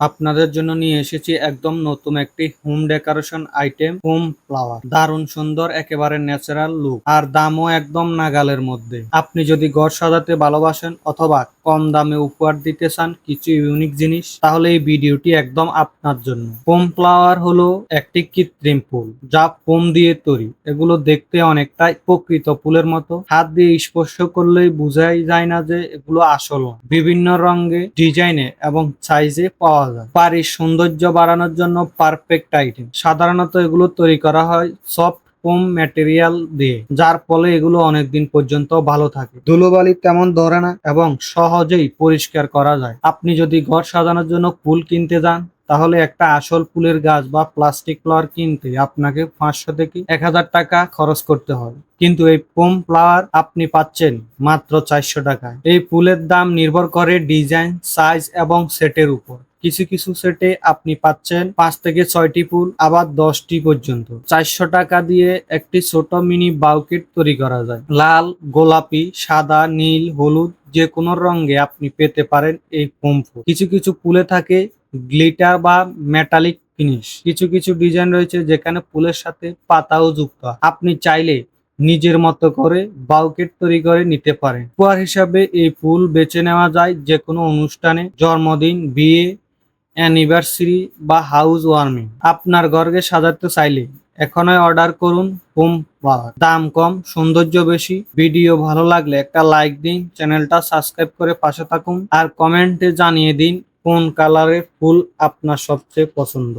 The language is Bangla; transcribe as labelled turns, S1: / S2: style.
S1: আপনাদের জন্য নিয়ে এসেছি একদম নতুন একটি home decoration item home flower দারুণ সুন্দর, একেবারে ন্যাচারাল লুক আর দামও একদম নাগালের মধ্যে। আপনি যদি ঘর সাজাতে ভালোবাসেন অথবা কম দামে উপহার দিতে চান কিছু ইউনিক জিনিস, তাহলে এই ভিডিওটি একদম আপনার জন্য। হোম ফ্লাওয়ার হলো একটি কৃত্রিম ফুল, যা ফোম দিয়ে তৈরি। এগুলো দেখতে অনেকটাই প্রকৃত ফুলের মতো। হাত দিয়ে স্পর্শ করলেই বোঝাই যায় না যে এগুলো আসল। বিভিন্ন রঙে, ডিজাইনে এবং সাইজে পাওয়া যায়। বাড়ির সৌন্দর্য বাড়ানোর জন্য পারফেক্ট আইটেম সাধারণত এগুলো তৈরি করা হয় সফট ফোম ম্যাটেরিয়াল দিয়ে, যার ফলে এগুলো অনেকদিন পর্যন্ত ভালো থাকে। ধুলোবালি তেমন ধরে না এবং সহজেই পরিষ্কার করা যায়। আপনি যদি ঘর সাজানোর জন্য ফুল কিনতে যান, তাহলে একটা আসল ফুলের গাছ বা প্লাস্টিক ফ্লাওয়ার কিনতে আপনাকে পাঁচশো থেকে এক হাজার টাকা খরচ করতে হবে। কিন্তু এই পোম ফ্লাওয়ার আপনি পাচ্ছেন মাত্র চারশো টাকায়। এই ফুলের দাম নির্ভর করে ডিজাইন সাইজ এবং সেটের উপর। কিছু কিছু সেটে আপনি পাচ্ছেন পাঁচ থেকে ছয়টি ফুল, আবার দশটি পর্যন্ত। চারশো টাকা দিয়ে একটি ছোট মিনি বাউকেট তৈরি করা যায়। লাল, গোলাপি, সাদা, নীল, হলুদ, যে কোনো রঙে আপনি পেতে পারেন এই ফোম ফুল। কিছু কিছু ফুলে থাকে গ্লিটার বা মেটালিক ফিনিশ কিছু কিছু ডিজাইন রয়েছে যেখানে ফুলের সাথে পাতাও যুক্ত। আপনি চাইলে নিজের মতো করে বাউকেট তৈরি করে নিতে পারেন। উপহার হিসাবে এই ফুল বেছে নেওয়া যায় যে কোনো অনুষ্ঠানে, জন্মদিন, বিয়ে অ্যানিভার্সারি বা হাউস ওয়ার্মিং। আপনার ঘরকে সাজাতে চাইলে এখনই অর্ডার করুন হোম পাওয়ার দাম কম, সৌন্দর্য বেশি। ভিডিও ভালো লাগলে একটা লাইক দিন, চ্যানেলটা সাবস্ক্রাইব করে পাশে থাকুন। আর কমেন্টে জানিয়ে দিন কোন কালারের ফুল আপনার সবচেয়ে পছন্দ।